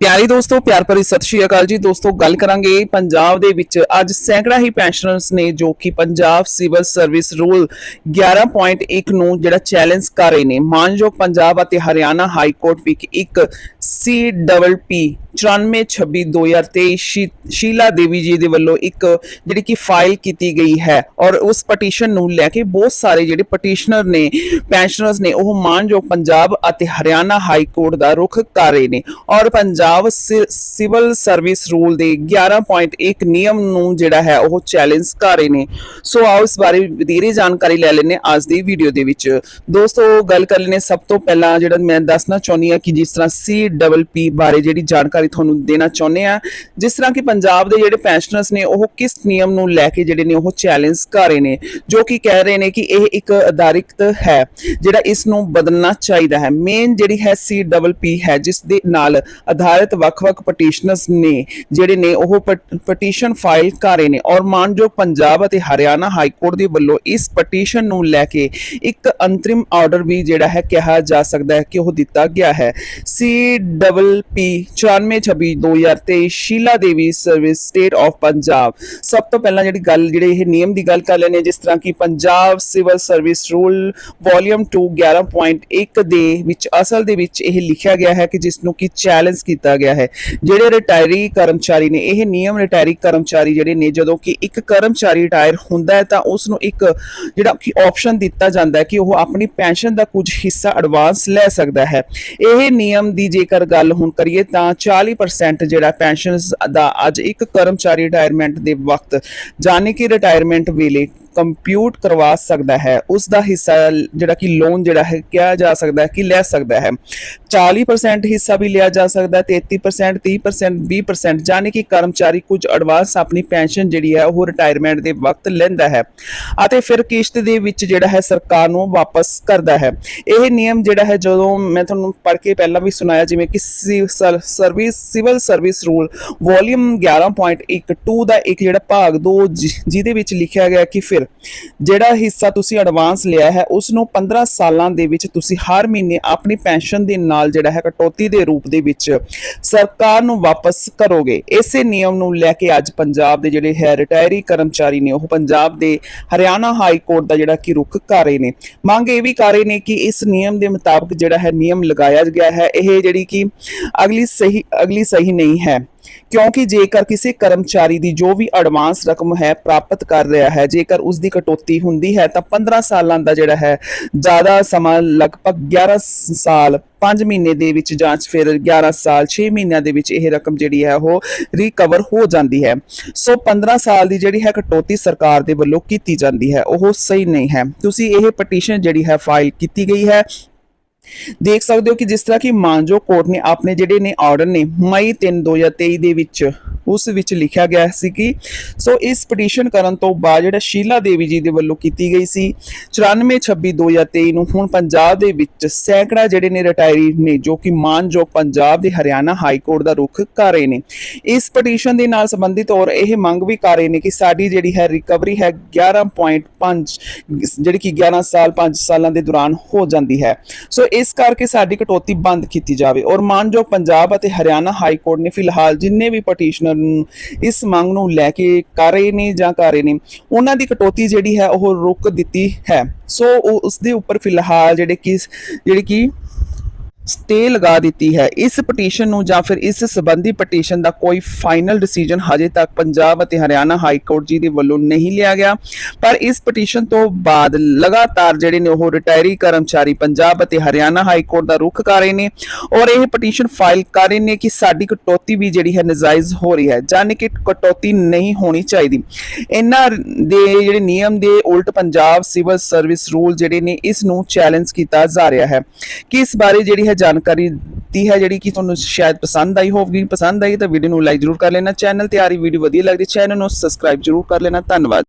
ਪਿਆਰੀ ਦੋਸਤੋ, ਪਿਆਰ ਭਰੀ ਸਤਿ ਸ਼੍ਰੀ ਅਕਾਲ ਜੀ। ਦੋਸਤੋ, ਗੱਲ ਕਰਾਂਗੇ ਪੰਜਾਬ ਦੇ ਵਿੱਚ। ਅੱਜ ਸੈਂਕੜਾ ਹੀ ਪੈਨਸ਼ਨਰਸ ਨੇ, ਜੋ ਕਿ ਪੰਜਾਬ ਸਿਵਲ ਸਰਵਿਸ ਰੂਲ 11.1 ਨੂੰ ਜਿਹੜਾ ਚੈਲੰਜ ਕਰ ਰਹੇ ਨੇ। ਮਾਨਯੋਗ ਪੰਜਾਬ ਅਤੇ ਹਰਿਆਣਾ ਹਾਈ ਕੋਰਟ ਵਿੱਚ ਇੱਕ CWP 9426-2023 ਸ਼ੀ- ਸ਼ੀਲਾ ਦੇਵੀ ਜੀ ਦੇ ਵੱਲੋਂ ਇੱਕ ਜਿਹੜੀ ਕਿ ਫਾਈਲ ਕੀਤੀ ਗਈ ਹੈ ਔਰ ਉਸ ਪਟੀਸ਼ਨ ਨੂੰ ਲੈ ਕੇ ਬਹੁਤ ਸਾਰੇ ਜਿਹੜੇ ਪਟੀਸ਼ਨਰ ਨੇ ਪੈਨਸ਼ਨਰਸ ਨੇ, ਉਹ ਮਾਨਯੋਗ ਪੰਜਾਬ ਅਤੇ ਹਰਿਆਣਾ ਹਾਈ ਕੋਰਟ ਦਾ ਰੁਖ ਕਰ ਰਹੇ ਨੇ ਔਰ ਪੰਜਾਬ ਸਿਵਲ ਸਰਵਿਸ ਰੂਲ ਦੇ 11.1 ਨਿਯਮ ਨੂੰ ਜਿਹੜਾ ਹੈ ਉਹ ਚੈਲੰਜ ਕਰ ਰਹੇ ਨੇ। ਸੋ ਆਓ ਇਸ ਬਾਰੇ ਵਧੇਰੇ ਜਾਣਕਾਰੀ ਲੈ ਲੈਣੇ ਅੱਜ ਦੀ ਵੀਡੀਓ ਦੇ ਵਿੱਚ। ਦੋਸਤੋ, ਗੱਲ ਕਰ ਲੈਣੇ ਸਭ ਤੋਂ ਪਹਿਲਾਂ ਜਿਹੜਾ ਮੈਂ ਦੱਸਣਾ ਚਾਹੁੰਦੀ ਹਾਂ ਕਿ ਜਿਸ ਤਰ੍ਹਾਂ ਸੀ CWP ਬਾਰੇ ਜਿਹੜੀ ਜਾਣਕਾਰੀ ਤੁਹਾਨੂੰ ਦੇਣਾ ਚਾਹੁੰਦੇ ਆ ਜਿਸ ਤਰ੍ਹਾਂ ਕਿ ਪੰਜਾਬ ਦੇ ਜਿਹੜੇ ਪੈਨਸ਼ਨਰਸ ਨੇ, ਉਹ ਕਿਸ ਨਿਯਮ ਨੂੰ ਲੈ ਕੇ ਜਿਹੜੇ ਨੇ ਉਹ ਚੈਲੰਜ ਕਰ ਰਹੇ ਨੇ? ਜੋ ਕਿ ਕਹਿ ਰਹੇ ਨੇ ਕਿ ਇਹ ਇੱਕ ਅਧਾਰਿਕਤ ਹੈ, ਜਿਹੜਾ ਇਸ ਨੂੰ ਬਦਲਣਾ ਚਾਹੀਦਾ ਹੈ। ਮੇਨ ਜਿਹੜੀ ਹੈ CWP ਹੈ, ਜਿਸ ਦੇ ਨਾਲ ਆਧਾਰਿਤ ਵੱਖ-ਵੱਖ ਪਟੀਸ਼ਨਰਸ ਨੇ ਜਿਹੜੇ ਨੇ, ਉਹ ਪਟੀਸ਼ਨ ਫਾਈਲ ਕਰ ਰਹੇ ਨੇ। ਔਰ ਮਾਨਯੋਗ ਪੰਜਾਬ ਅਤੇ ਹਰਿਆਣਾ ਹਾਈ ਕੋਰਟ ਦੇ ਵੱਲੋਂ ਇਸ ਪਟੀਸ਼ਨ ਨੂੰ ਲੈ ਕੇ ਇੱਕ ਅੰਤਰਿਮ ਆਰਡਰ ਵੀ ਜਿਹੜਾ ਹੈ ਕਿਹਾ ਜਾ ਸਕਦਾ ਹੈ ਕਿ ਉਹ ਦਿੱਤਾ ਗਿਆ ਹੈ। ਸੀ CWP 9426-2023 Sheela Devi service state of Punjab. ਸਭ ਤੋਂ ਪਹਿਲਾਂ ਜਿਹੜੀ ਗੱਲ, ਜਿਹੜੇ ਇਹ ਨਿਯਮ ਦੀ ਗੱਲ ਕਰ ਲੈਣੇ ਜਿਸ ਤਰ੍ਹਾਂ ਕਿ Punjab civil service rule volume 2 11.1 ਦੇ ਵਿੱਚ, ਅਸਲ ਦੇ ਵਿੱਚ ਇਹ ਲਿਖਿਆ ਗਿਆ ਹੈ ਕਿ ਜਿਸ ਨੂੰ ਕਿ ਚੈਲੰਜ ਕੀਤਾ ਗਿਆ ਹੈ। ਜਿਹੜੇ ਰਿਟਾਇਰੀ ਕਰਮਚਾਰੀ ਨੇ, ਇਹ ਨਿਯਮ ਰਿਟਾਇਰੀ ਕਰਮਚਾਰੀ ਜਿਹੜੇ ਨੇ, ਜਦੋਂ ਕਿ ਇੱਕ ਕਰਮਚਾਰੀ ਰਿਟਾਇਰ ਹੁੰਦਾ ਹੈ, ਤਾਂ ਉਸ ਨੂੰ ਇੱਕ ਜਿਹੜਾ ਕਿ ਆਪਸ਼ਨ ਦਿੱਤਾ ਜਾਂਦਾ ਹੈ ਕਿ ਉਹ ਆਪਣੀ ਪੈਨਸ਼ਨ ਦਾ ਕੁਝ ਹਿੱਸਾ ਐਡਵਾਂਸ ਲੈ ਸਕਦਾ ਹੈ। ਇਹ ਨਿਯਮ ਦੀ ਜੇਕਰ ਗੱਲ ਹੁਣ ਕਰੀਏ ਤਾਂ 40% ਜਿਹੜਾ ਪੈਨਸ਼ਨ ਦਾ ਅੱਜ ਇੱਕ ਕਰਮਚਾਰੀ ਰਿਟਾਇਰਮੈਂਟ ਦੇ ਵਕਤ, ਜਾਣੇ ਕਿ ਰਿਟਾਇਰਮੈਂਟ ਵੇਲੇ ਕੰਪਿਊਟ ਕਰਵਾ ਸਕਦਾ ਹੈ ਉਸ ਦਾ ਹਿੱਸਾ ਜਿਹੜਾ ਕਿ ਲੋਨ ਜਿਹੜਾ ਹੈ, ਕਿਹਾ ਜਾ ਸਕਦਾ ਹੈ ਕਿ ਲੈ ਸਕਦਾ ਹੈ। 40% ਹਿੱਸਾ ਵੀ ਲਿਆ ਜਾ ਸਕਦਾ ਹੈ 33% 30% 20% ਜਾਣੀ ਕਿ ਕਰਮਚਾਰੀ ਕੁਝ ਐਡਵਾਂਸ ਆਪਣੀ ਪੈਨਸ਼ਨ ਜਿਹੜੀ ਹੈ, ਉਹ ਰਿਟਾਇਰਮੈਂਟ ਦੇ ਵਕਤ ਲੈਂਦਾ ਹੈ। ਅਤੇ ਫਿਰ ਕਿਸ਼ਤ ਦੇ ਵਿੱਚ ਜਿਹੜਾ ਹੈ, ਸਰਕਾਰ ਨੂੰ ਵਾਪਸ ਕਰਦਾ ਹੈ। ਇਹ ਨਿਯਮ ਜਿਹੜਾ ਹੈ, ਜਦੋਂ ਮੈਂ ਤੁਹਾਨੂੰ ਪੜ੍ਹ ਕੇ ਪਹਿਲਾਂ ਵੀ ਸੁਣਾਇਆ, ਜਿਵੇਂ ਕਿ service, civil service rule volume 11.1 2 ਦਾ ਇੱਕ ਜਿਹੜਾ ਭਾਗ 2 ਜਿਹਦੇ ਵਿੱਚ ਲਿਖਿਆ ਗਿਆ ਕਿ ਫਿਰ ਜਿਹੜਾ ਹਿੱਸਾ ਤੁਸੀਂ ਐਡਵਾਂਸ ਲਿਆ ਹੈ ਉਸ ਨੂੰ 15 ਸਾਲਾਂ ਦੇ ਵਿੱਚ ਤੁਸੀਂ ਹਰ ਮਹੀਨੇ ਆਪਣੀ ਪੈਨਸ਼ਨ ਦੇ ਨਾਲ ਜਿਹੜਾ ਹੈ ਕਟੌਤੀ ਦੇ ਰੂਪ ਦੇ ਵਿੱਚ ਸਰਕਾਰ ਨੂੰ ਵਾਪਸ ਕਰੋਗੇ। ਇਸੇ ਨਿਯਮ ਨੂੰ ਲੈ ਕੇ ਅੱਜ ਪੰਜਾਬ ਦੇ ਜਿਹੜੇ ਹੈ ਰਿਟਾਇਰੀ ਕਰਮਚਾਰੀ ਨੇ, ਉਹ ਪੰਜਾਬ ਦੇ ਹਰਿਆਣਾ ਹਾਈ ਕੋਰਟ ਦਾ ਜਿਹੜਾ ਕਿ ਰੁਖ ਕਰ ਰਹੇ ਨੇ। ਮੰਗ ਇਹ ਵੀ ਕਰ ਰਹੇ ਨੇ ਕਿ ਇਸ ਨਿਯਮ ਦੇ ਮੁਤਾਬਕ ਜਿਹੜਾ ਹੈ ਨਿਯਮ ਲਗਾਇਆ ਗਿਆ ਹੈ। ਇਹ ਜਿਹੜੀ ਕਿ ਅਗਲੀ ਸਹੀ ਅਗਲੀ ਸਹੀ ਨਹੀਂ ਹੈ। ਕਿਉਂਕਿ ਜੇਕਰ ਕਿਸੇ ਕਰਮਚਾਰੀ ਦੀ ਜੋ ਵੀ ਐਡਵਾਂਸ ਰਕਮ ਹੈ ਪ੍ਰਾਪਤ ਕਰ ਰਿਹਾ ਹੈ, ਜੇਕਰ ਉਸ ਦੀ ਕਟੌਤੀ ਹੁੰਦੀ ਹੈ, ਤਾਂ 15 ਸਾਲਾਂ ਦਾ ਜਿਹੜਾ ਹੈ, ਜ਼ਿਆਦਾ ਸਮਾਂ ਲਗਭਗ 11 ਸਾਲ 5 ਮਹੀਨੇ ਦੇ ਵਿੱਚ ਜਾਂ ਫਿਰ 11 ਸਾਲ 6 ਮਹੀਨਿਆਂ ਦੇ ਵਿੱਚ ਇਹ ਰਕਮ ਜਿਹੜੀ ਹੈ ਉਹ ਰਿਕਵਰ ਹੋ ਜਾਂਦੀ ਹੈ। ਸੋ 15 ਸਾਲ ਦੀ ਜਿਹੜੀ ਹੈ ਕਟੌਤੀ ਸਰਕਾਰ ਦੇ ਵੱਲੋਂ ਕੀਤੀ ਜਾਂਦੀ ਹੈ, ਉਹ ਸਹੀ ਨਹੀਂ ਹੈ। ਤੁਸੀਂ ਇਹ ਪਟੀਸ਼ਨ ਜਿਹੜੀ ਹੈ ਫਾਈਲ ਕੀਤੀ ਗਈ ਹੈ ਦੇਖ ਸਕਦੇ ਹੋ ਕਿ ਜਿਸ ਤਰ੍ਹਾਂ ਕਿ ਮਾਨਜੋ ਕੋਰਟ ਨੇ ਆਪਣੇ ਜਿਹੜੇ ਨੇ ਆਰਡਰ ਨੇ ਮਈ 3 2023 ਦੇ ਵਿੱਚ, ਉਸ ਵਿੱਚ ਲਿਖਿਆ ਗਿਆ ਸੀ ਕਿ, ਸੋ ਇਸ ਪਟੀਸ਼ਨ ਕਰਨ ਤੋਂ ਬਾਅਦ ਜਿਹੜਾ ਸ਼ੀਲਾ ਦੇਵੀ ਜੀ ਦੇ ਵੱਲੋਂ ਕੀਤੀ ਗਈ ਸੀ 9426 2023 ਨੂੰ ਹੁਣ ਪੰਜਾਬ ਦੇ ਵਿੱਚ ਸੈਂਕੜਾ ਜਿਹੜੇ ਨੇ ਰਿਟਾਇਰੀ ਨੇ ਜੋ ਕਿ ਮਾਨਯੋਗ ਪੰਜਾਬ ਦੇ ਹਰਿਆਣਾ ਹਾਈ ਕੋਰਟ ਦਾ ਰੁਖ ਕਰ ਰਹੇ ਨੇ। ਇਸ ਪਟੀਸ਼ਨ ਦੇ ਨਾਲ ਸੰਬੰਧਿਤ ਔਰ ਇਹ ਮੰਗ ਵੀ ਕਰ ਰਹੇ ਨੇ ਕਿ ਸਾਡੀ ਜਿਹੜੀ ਹੈ ਰਿਕਵਰੀ ਹੈ 11.5 ਜਿਹੜੀ ਕਿ 11 ਸਾਲ 5 ਸਾਲਾਂ ਦੇ ਦੌਰਾਨ ਹੋ ਜਾਂਦੀ ਹੈ। ਸੋ ਇਸ ਕਰਕੇ ਸਾਡੀ ਕਟੌਤੀ ਬੰਦ ਕੀਤੀ ਜਾਵੇ। ਔਰ ਮਾਨਯੋਗ ਪੰਜਾਬ ਅਤੇ ਹਰਿਆਣਾ ਹਾਈ ਕੋਰਟ ਨੇ ਫਿਲਹਾਲ ਜਿੰਨੇ ਵੀ ਪਟੀਸ਼ਨਰ ਨੂੰ ਇਸ ਮੰਗ ਨੂੰ ਲੈ ਕੇ ਕਰ ਰਹੇ ਨੇ ਜਾਂ ਕਰ ਰਹੇ ਨੇ, ਉਹਨਾਂ ਦੀ ਕਟੌਤੀ ਜਿਹੜੀ ਹੈ ਉਹ ਰੋਕ ਦਿੱਤੀ ਹੈ। ਸੋ ਉਹ ਉਸ ਦੇ ਉੱਪਰ ਫਿਲਹਾਲ ਜਿਹੜੇ ਕਿ ਜਿਹੜੀ ਕਿ ਸਟੇ ਲਗਾ ਦਿੱਤੀ ਹੈ। ਇਸ ਪਟੀਸ਼ਨ ਨੂੰ ਜਾਂ ਫਿਰ ਇਸ ਸੰਬੰਧੀ ਪਟੀਸ਼ਨ ਦਾ ਕੋਈ ਫਾਈਨਲ ਡਿਸੀਜਨ ਹਜੇ ਤੱਕ ਪੰਜਾਬ ਅਤੇ ਹਰਿਆਣਾ ਹਾਈ ਕੋਰਟ ਜੀ ਦੇ ਵੱਲੋਂ ਨਹੀਂ ਲਿਆ ਗਿਆ। ਪਰ ਇਸ ਪਟੀਸ਼ਨ ਤੋਂ ਬਾਅਦ ਲਗਾਤਾਰ ਜਿਹੜੇ ਨੇ ਉਹ ਰਿਟਾਇਰੀ ਕਰਮਚਾਰੀ ਪੰਜਾਬ ਅਤੇ ਹਰਿਆਣਾ ਹਾਈ ਕੋਰਟ ਦਾ ਰੁਖ ਕਰ ਰਹੇ ਨੇ ਔਰ ਇਹ ਪਟੀਸ਼ਨ ਫਾਈਲ ਕਰ ਰਹੇ ਨੇ ਕਿ ਸਾਡੀ ਕਟੌਤੀ ਵੀ ਜਿਹੜੀ ਹੈ ਨਜਾਇਜ਼ ਹੋ ਰਹੀ ਹੈ ਜਾਨੀ ਕਿ ਕਟੌਤੀ ਨਹੀਂ ਹੋਣੀ ਚਾਹੀਦੀ। ਇਹਨਾਂ ਦੇ ਜਿਹੜੇ ਨਿਯਮ ਦੇ ਉਲਟ ਪੰਜਾਬ ਸਿਵਲ ਸਰਵਿਸ ਰੂਲ ਜਿਹੜੇ ਨੇ ਇਸ ਨੂੰ ਚੈਲੰਜ ਕੀਤਾ ਜਾ ਰਿਹਾ ਹੈ। ਕਿ ਇਸ ਬਾਰੇ ਜਿਹੜੀ ਹੈ ਜਾਣਕਾਰੀ ਦਿੱਤੀ ਹੈ ਜਿਹੜੀ ਕਿ ਤੁਹਾਨੂੰ ਸ਼ਾਇਦ ਪਸੰਦ ਆਈ ਹੋਵੇਗੀ। ਪਸੰਦ ਆਈ ਤਾਂ ਵੀਡੀਓ ਨੂੰ ਲਾਈਕ ਜ਼ਰੂਰ ਕਰ ਲੈਣਾ। ਚੈਨਲ ਤੇ ਆ ਰਹੀ ਵੀਡੀਓ ਵਧੀਆ ਲੱਗਦੀ ਚੈਨਲ ਨੂੰ ਸਬਸਕ੍ਰਾਈਬ ਜ਼ਰੂਰ ਕਰ ਲੈਣਾ। ਧੰਨਵਾਦ।